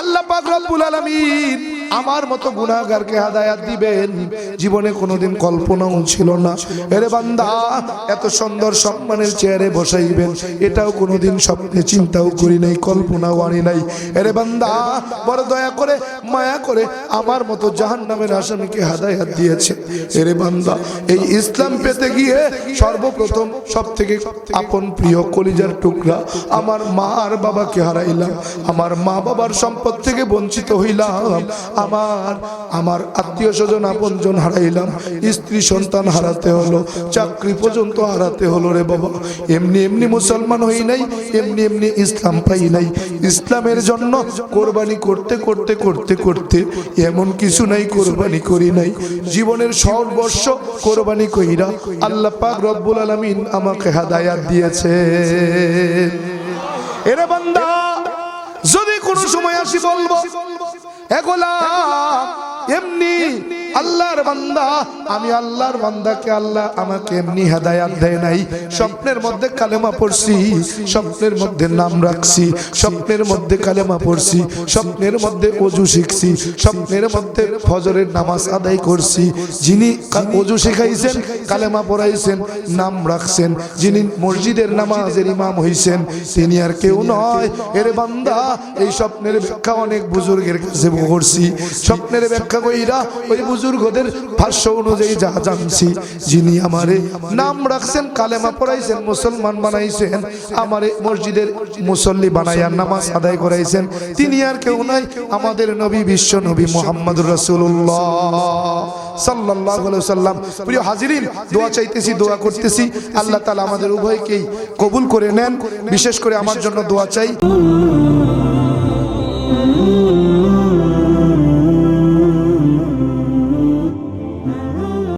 আল্লাহ পাক রব্বুল আলামিন আমার মতো গুনাহগারকে হাদায়াত দিবেন। জীবনে কোনোদিন কল্পনাও ছিল না। এরে বান্দা, এত সুন্দর সম্মানের চেয়ারে বসাইবেন, এটাও কোনোদিন স্বপ্নে চিন্তাও করি নাই, কল্পনাও আনি নাই। এরে বান্দা, বড় দয়া করে মায়া করে আমার মতো জাহান্নামের আসামিকে হাদায়াত দিয়েছে। এরে বান্দা, এই ইসলাম পেতে গিয়ে সর্বপ্রথম সব থেকে আপন প্রিয় কলিজার টুকরা আমার মা আর বাবাকে হারাইলাম। আমার মা বাবার সম্পদ থেকে বঞ্চিত হইলাম। আমার আমার আত্মীয় স্বজন আপনজন হারাইলাম। স্ত্রী সন্তান হারাতে হলো, চাকরি পর্যন্ত হারাতে হলো রে বাবা। এমনি এমনি মুসলমান হই নাই, এমনি এমনি ইসলাম পাই নাই। ইসলামের জন্য কোরবানি করতে করতে করতে করতে করতে এমন কিছু নাই, কোরবানি করি নাই। জীবনের সর্বস্ব কোরবানি কইরা আল্লাহ পাক রব্বুল আলামিন আমাকে হাদায়াত দিয়েছে এরে বান্দা, যদি কোনো সময় আসি বলব এগুলা এমনি আল্লাহর বান্দা। আমি আল্লাহর বান্দাকে আল্লাহ আমাকে এমনি হেদায়াত দেয় নাই। স্বপ্নের মধ্যে কালেমা পড়ছি, স্বপ্নের মধ্যে নাম রাখছি, স্বপ্নের মধ্যে কালেমা পড়ছি, স্বপ্নের মধ্যে অজু শিখছি, স্বপ্নের মধ্যে ফজরের নামাজ আদায় করছি। যিনি অজু শিখাইছেন, কালেমা পড়াইছেন, নাম রাখছেন, যিনি মসজিদের নামাজের ইমাম হইছেন, তিনি আর কেউ নয়। এর বান্দা, এই স্বপ্নের ব্যাখ্যা অনেক বুজুর্গের কাছে করছি। স্বপ্নের ব্যাখ্যা কইরা ওই বুজুর্গদের ভাষ্য অনুযায়ী যা জানছি, যিনি আমারে নাম রাখছেন, কালেমা পড়াইছেন, মুসলমান বানাইছেন, আমারে মসজিদের মুসল্লি বানাইয়া নামাজ আদায় করাইছেন, তিনি আর কেউ নয় আমাদের নবী বিশ্ব নবী মোহাম্মদ রসুল্লাহ আমাদের উভয়কেই কবুল করে নেন, বিশেষ করে আমার জন্য দোয়া চাই।